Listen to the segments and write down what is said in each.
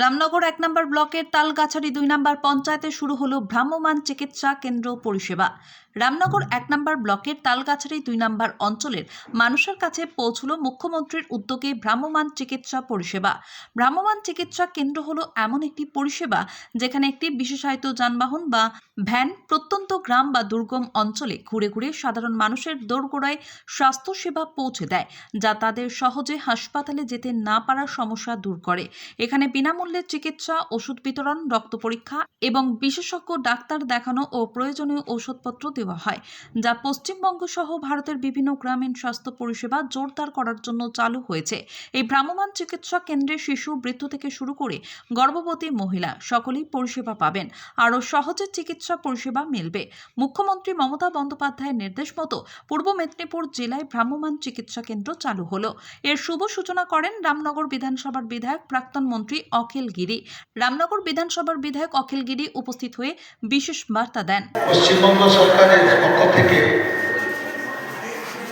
রামনগর এক নম্বর ব্লকের তালগাছারি দুই নম্বর পঞ্চায়েতে শুরু হল ভ্রাম্যমান চিকিৎসা কেন্দ্র পরিষেবা। রামনগর এক নম্বর ব্লকের তালগাছারি দুই নম্বর অঞ্চলের মানুষের কাছে পৌঁছলো মুখ্যমন্ত্রীর উদ্যোগে ভ্রাম্যমান চিকিৎসা পরিষেবা। ভ্রাম্যমান চিকিৎসা কেন্দ্র হলো এমন একটি পরিষেবা যেখানে একটি বিশেষায়িত যানবাহন বা ভ্যান প্রত্যন্ত গ্রাম বা দুর্গম অঞ্চলে ঘুরে ঘুরে সাধারণ মানুষের দোরগোড়ায় স্বাস্থ্যসেবা পৌঁছে দেয়, যা তাদের সহজে হাসপাতালে যেতে না পারার সমস্যা দূর করে। এখানে বিনামূল্যে চিকিৎসা, ওষুধ বিতরণ, রক্ত পরীক্ষা এবং বিশেষজ্ঞ ডাক্তার দেখানো ও প্রয়োজনীয় ওষুধপত্র দেওয়া হয়, যা পশ্চিমবঙ্গ সহ ভারতের বিভিন্ন গ্রামীণ স্বাস্থ্য পরিষেবা জোরদার করার জন্য চালু হয়েছে। এই ভ্রাম্যমাণ চিকিৎসা কেন্দ্রে শিশু, বৃদ্ধ থেকে শুরু করে গর্ভবতী মহিলা সকলেই পরিষেবা পাবেন। আরও সহজে চিকিৎসা পরিষেবা মিলবে। মুখ্যমন্ত্রী মমতা বন্দ্যোপাধ্যায়ের নির্দেশ মতো পূর্ব মেদিনীপুর জেলায় ভ্রাম্যমাণ চিকিৎসা কেন্দ্র চালু হলো। এর শুভ সূচনা করেন রামনগর বিধানসভার বিধায়ক প্রাক্তন মন্ত্রী অখিল গিরি। রামনগর বিধানসভার বিধায়ক অখিল গিরি উপস্থিত হয়ে বিশেষ বার্তা দেন। পশ্চিমবঙ্গ সরকারের পক্ষ থেকে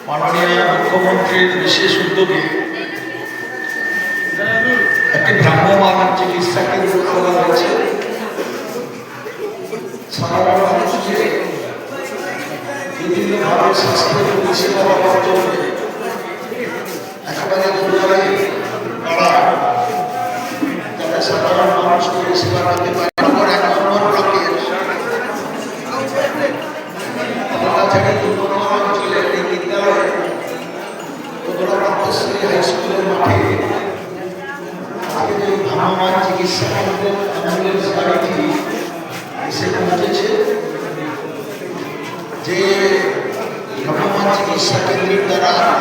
মাননীয় মুখ্যমন্ত্রীর বিশেষ উদ্যোগে একটি ভ্রাম্যমান চিকিৎসা কেন্দ্র খোলা হয়েছে। সাধারণ মানুষকে মানুষ পারে নম্বর এক নম্বর ব্লকের তাছাড়া দুর্গম অঞ্চলের এই বিদ্যালয়ে কতটা প্রাপ্তশ্রী হাই স্কুলের মাঠে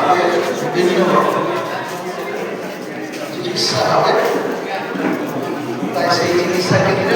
আগে বিভিন্ন চিকিৎসা হবে। তাই সেই চিকিৎসা কেন্দ্রে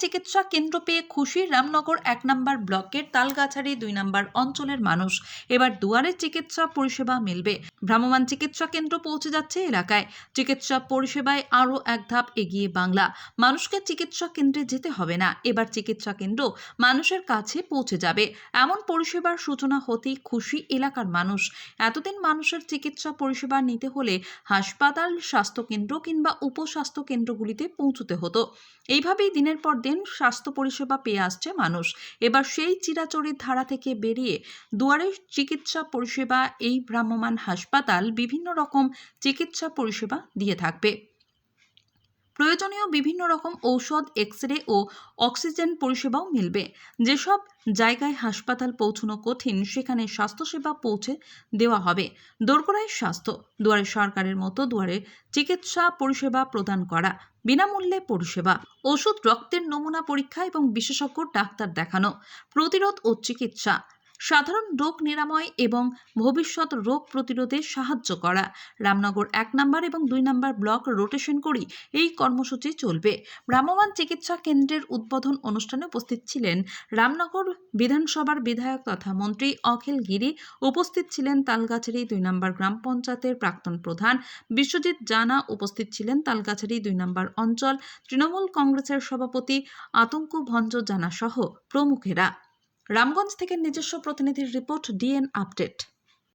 চিকিৎসা কেন্দ্র পেয়ে খুশি রামনগর এক নম্বর ব্লকের তালগাছারি দুই নম্বর অঞ্চলের মানুষ। এবার দুয়ারে চিকিৎসা পরিষেবা মিলবে। ভ্রাম্যমান চিকিৎসা কেন্দ্র পৌঁছে যাচ্ছে এলাকায়। চিকিৎসা পরিষেবায় আরও এক ধাপ এগিয়ে বাংলা। মানুষকে চিকিৎসা কেন্দ্রে যেতে হবে না। এবার চিকিৎসা কেন্দ্র মানুষের কাছে পৌঁছে যাবে। এমন পরিষেবার সূচনা হতেই খুশি এলাকার মানুষ। এতদিন মানুষের চিকিৎসা পরিষেবা নিতে হলে হাসপাতাল, স্বাস্থ্যকেন্দ্র কিংবা উপস্বাস্থ্য কেন্দ্রগুলিতে পৌঁছতে হতো। এইভাবেই দিনের পর দিন স্বাস্থ্য পরিষেবা পেয়ে আসছে মানুষ। এবার সেই চিরাচরিত ধারা থেকে বেরিয়ে দুয়ারে চিকিৎসা পরিষেবা, এই ভ্রাম্যমান হাসপাতাল বিভিন্ন রকম চিকিৎসা পরিষেবা দিয়ে থাকবে। প্রয়োজনীয় বিভিন্ন রকম ঔষধ এক্স রে ও অক্সিজেন পরিষেবাও মিলবে। যেসব জায়গায় হাসপাতাল পৌঁছানো কঠিন, সেখানে স্বাস্থ্যসেবা পৌঁছে দেওয়া হবে। দোরগোড়ায় স্বাস্থ্য, দুয়ারে সরকারের মতো দুয়ারে চিকিৎসা পরিষেবা প্রদান করা, বিনামূল্যে পরিষেবা, ওষুধ, রক্তের নমুনা পরীক্ষা এবং বিশেষজ্ঞ ডাক্তার দেখানো, প্রতিরোধ ও চিকিৎসা সাধারণ রোগ নিরাময় এবং ভবিষ্যৎ রোগ প্রতিরোধে সাহায্য করা। রামনগর এক নম্বর এবং দুই নম্বর ব্লক রোটেশন করেই এই কর্মসূচি চলবে। ভ্রাম্যমাণ চিকিৎসা কেন্দ্রের উদ্বোধন অনুষ্ঠানে উপস্থিত ছিলেন রামনগর বিধানসভার বিধায়ক তথা মন্ত্রী অখিল গিরি, উপস্থিত ছিলেন তালগাছাড়ি দুই নম্বর গ্রাম পঞ্চায়েতের প্রাক্তন প্রধান, বিশ্বজিৎ জানা, উপস্থিত ছিলেন তালগাছাড়ি দুই নম্বর অঞ্চল, তৃণমূল কংগ্রেসের সভাপতি আতঙ্ক ভঞ্জ জানা সহ প্রমুখেরা। রামগঞ্জ থেকে নিজস্ব প্রতিনিধির রিপোর্ট ডিএন আপডেট।